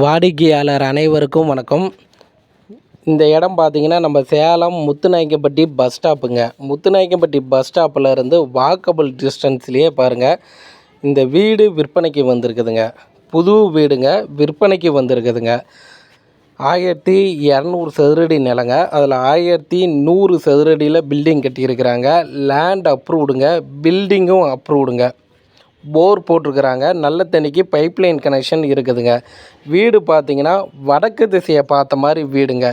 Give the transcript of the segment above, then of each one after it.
வாடிக்கையாளர் அனைவருக்கும் வணக்கம். இந்த இடம் பார்த்தீங்கன்னா நம்ம சேலம் முத்துநாயக்கம்பட்டி பஸ் ஸ்டாப்புங்க. முத்துநாயக்கம்பட்டி பஸ் ஸ்டாப்பில் இருந்து வாக்கபிள் டிஸ்டன்ஸ்லேயே பாருங்கள் இந்த வீடு விற்பனைக்கு வந்திருக்குதுங்க. புது வீடுங்க விற்பனைக்கு வந்திருக்குதுங்க. ஆயிரத்தி இரநூறு சதுரடி நிலங்க. அதில் ஆயிரத்தி நூறு சதுரடியில் பில்டிங் கட்டியிருக்கிறாங்க. லேண்ட் அப்ரூவ்டுங்க பில்டிங்கும் அப்ரூவ்டுங்க போர் போட்டிருக்கிறாங்க. நல்ல தண்ணிக்கு பைப்லைன் கனெக்ஷன் இருக்குதுங்க. வீடு பார்த்தீங்கன்னா வடக்கு திசையை பார்த்த மாதிரி வீடுங்க.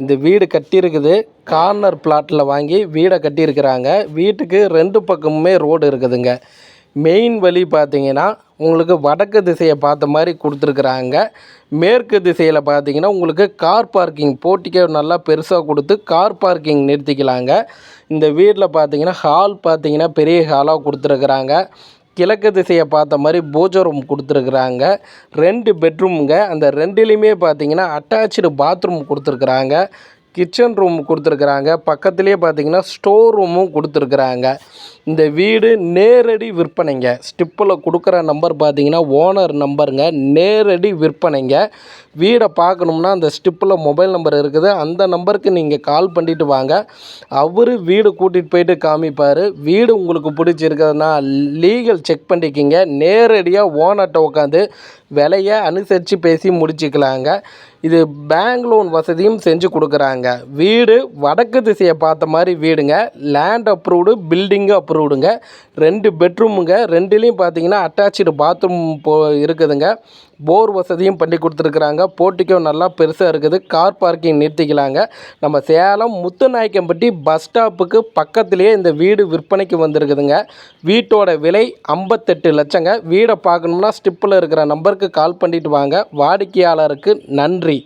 இந்த வீடு கட்டியிருக்குது. கார்னர் பிளாட்டில் வாங்கி வீடை கட்டியிருக்கிறாங்க. வீட்டுக்கு ரெண்டு பக்கமுமே ரோடு இருக்குதுங்க. மெயின் வழி பார்த்தீங்கன்னா உங்களுக்கு வடக்கு திசையை பார்த்த மாதிரி கொடுத்துருக்குறாங்க. மேற்கு திசையில் பார்த்தீங்கன்னா உங்களுக்கு கார் பார்க்கிங் போட்டிக்கே நல்லா பெருசாக கொடுத்து கார் பார்க்கிங் நிறுத்திக்கலாங்க. இந்த வீட்டில் பார்த்தீங்கன்னா ஹால் பார்த்தீங்கன்னா பெரிய ஹாலாக கொடுத்துருக்குறாங்க. கிழக்கு திசையை பார்த்த மாதிரி பூஜை ரூம் கொடுத்துருக்குறாங்க. ரெண்டு பெட்ரூமுங்க. அந்த ரெண்டுலேயுமே பார்த்தீங்கன்னா அட்டாச்சு பாத்ரூம் கொடுத்துருக்குறாங்க. கிச்சன் ரூம் கொடுத்துருக்குறாங்க. பக்கத்துலேயே பார்த்தீங்கன்னா ஸ்டோர் ரூமும் கொடுத்துருக்குறாங்க. இந்த வீடு நேரடி விற்பனைங்க. ஸ்டிப்பில் கொடுக்குற நம்பர் பார்த்தீங்கன்னா ஓனர் நம்பருங்க. நேரடி விற்பனைங்க. வீடை பார்க்கணும்னா அந்த ஸ்டிப்பில் மொபைல் நம்பர் இருக்குது. அந்த நம்பருக்கு நீங்கள் கால் பண்ணிட்டு வாங்க. அவர் வீடு கூட்டிகிட்டு போயிட்டு காமிப்பார். வீடு உங்களுக்கு பிடிச்சிருக்கிறதுனா லீகல் செக் பண்ணிக்கிங்க. நேரடியாக ஓனர்கிட்ட உட்காந்து விலையை அனுசரித்து பேசி முடிச்சுக்கலாங்க. இது பேங்க் லோன் வசதியும் செஞ்சு கொடுக்குறாங்க. வீடு வடக்கு திசையை பார்த்த மாதிரி வீடுங்க. லேண்ட் அப்ரூவ்டு பில்டிங்கு அப்ரூவ் விடுங்க. ரெண்டு பெட்ரூமுங்க. ரெண்டுலேயும் பார்த்தீங்கன்னா அட்டாச்சு பாத்ரூம் போ இருக்குதுங்க. போர் வசதியும் பண்ணி கொடுத்துருக்குறாங்க. போட்டிக்கும் நல்லா பெருசாக இருக்குது. கார் பார்க்கிங் நிறுத்திக்கலாங்க. நம்ம சேலம் முத்துநாயக்கம்பட்டி பஸ் ஸ்டாப்புக்கு பக்கத்துலேயே இந்த வீடு விற்பனைக்கு வந்திருக்குதுங்க. வீட்டோட விலை ஐம்பத்தெட்டு லட்சங்க. வீடை பார்க்கணும்னா ஸ்டிப்பில் இருக்கிற நம்பருக்கு கால் பண்ணிட்டு வாங்க. வாடிக்கையாளருக்கு நன்றி.